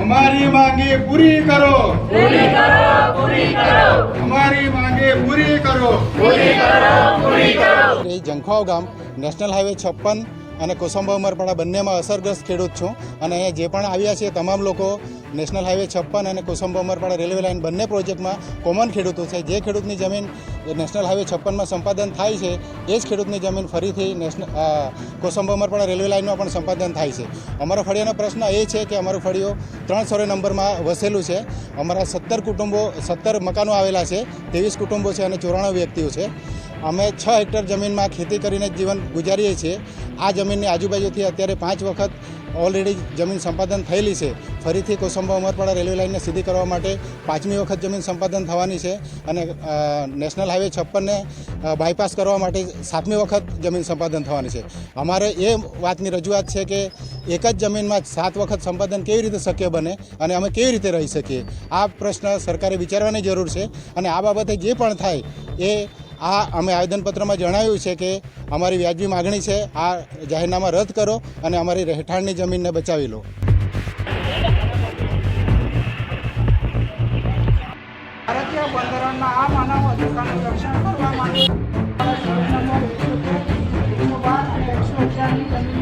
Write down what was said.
हमारी मांगे पूरी करो पूरी करो અમારી માંગે પૂરી કરો. પૂરી કરો પૂરી કરો. અમારી માંગે પૂરી કરો એ જંખાવ ગામ નેશનલ હાઈવે છપ્પન અને કોસંબા ઉમરપાડા બંનેમાં અસરગ્રસ્ત ખેડૂત છું. અને અહીંયા જે પણ આવ્યા છે તમામ લોકો નેશનલ હાઈવે છપ્પન અને કોસંબા ઉમરપાડા રેલવે લાઇન બંને પ્રોજેક્ટમાં કોમન ખેડૂતો છે. જે ખેડૂતની જમીન નેશનલ હાઈવે છપ્પનમાં સંપાદન થાય છે, એ જ ખેડૂતની જમીન ફરીથી નેશનલ કોસંબા ઉમરપાડા રેલવે લાઇનમાં પણ સંપાદન થાય છે. અમારો ફળિયાનો પ્રશ્ન એ છે કે અમારું ફળિયો ત્રણ સોરે નંબરમાં વસેલું છે. અમારા સત્તર કુટુંબો, સત્તર મકાનો આવેલા છે, ત્રેવીસ કુટુંબો છે અને ચોરાણું વ્યક્તિઓ છે. અમે છ હેક્ટર જમીનમાં ખેતી કરીને જીવન ગુજારીએ છીએ. આ જમીનની આજુબાજુથી અત્યારે પાંચ વખત ઓલરેડી જમીન સંપાદન થયેલી છે. ફરીથી કોસંબા ઉમરપાડા રેલવે લાઇનને સીધી કરવા માટે પાંચમી વખત જમીન સંપાદન થવાની છે અને નેશનલ હાઈવે છપ્પનને બાયપાસ કરવા માટે સાતમી વખત જમીન સંપાદન થવાની છે. અમારે એ વાતની રજૂઆત છે કે એક જ જમીનમાં સાત વખત સંપાદન કેવી રીતે શક્ય બને અને અમે કેવી રીતે રહી શકીએ? આ પ્રશ્ન સરકારે વિચારવાની જરૂર છે અને આ બાબતે જે પણ થાય એ આ અમે આવેદનપત્રમાં જણાવ્યું છે કે અમારી વ્યાજબી માગણી છે, આ જાહેરનામા રદ કરો અને અમારી રહેઠાણની જમીનને બચાવી લો. ભારતીય બંધારણના આ માનવ અધિકારનું રક્ષણ